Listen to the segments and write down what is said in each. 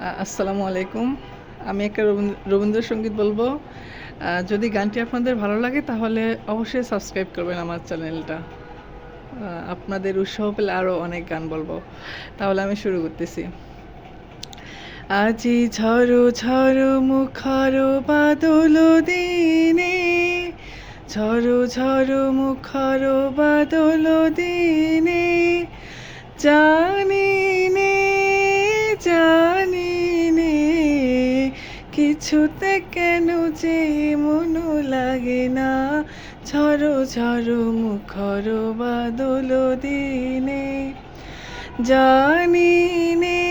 আসসালামু আলাইকুম। আমি একটা রবীন্দ্র- রবীন্দ্রসঙ্গীত বলব। যদি গানটি আপনাদের ভালো লাগে তাহলে অবশ্যই সাবস্ক্রাইব করবেন আমার চ্যানেলটা। আপনাদের উৎসাহ পেলে আরও অনেক গান বলব। তাহলে আমি শুরু করতেছি। আজি ঝড়ো ঝড়ো মুখর বাদল দিনে, ঝড়ো ঝড়ো মুখর বাদল দিনে, জানি কিছুতে কেন যে মন লাগে না? ঝড়ো ঝড়ো মুখর বাদল দিনে। জানি নে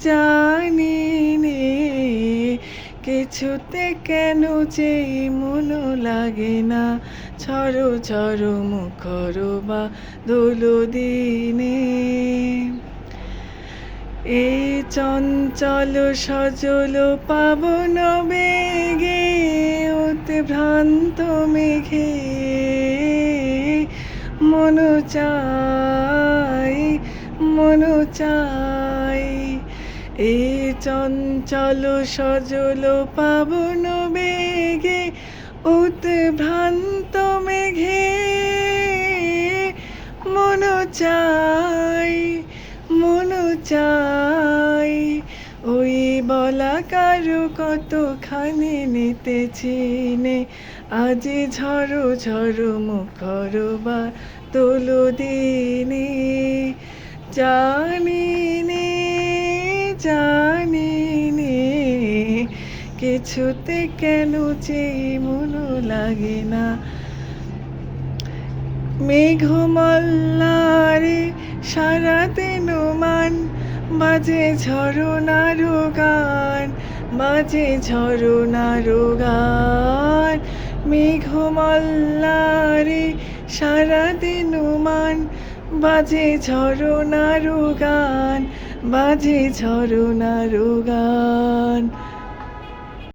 জানি নে, কিছুতে কেন যে মন লাগে না? ছড়ো ছড়ো মুখর বা দোলো দিনে। এই চঞ্চল সজল পাবন বেগে ওতে ভ্রান্ত মেঘে। মন চাই মন চাই এই চঞ্চল সজল পাবন বেগে ওতে ভ্রান্ত মেঘে। মন চাই চাই। ওই বলা কারও কতখানি নিতেছি নে আজি ঝড়ো ঝড়ো মুখর বা তোলো দিনে। জানি নে জানি নে কিছুতে কেন যে মন লাগে না। মেঘমল্লারে সারা দিন মান। বাজে ঝরনার গান, বাজে ঝরনার গান। মেঘমল্লারে সারা দিন মান। বাজে ঝরনার গান, বাজে ঝরনার গান।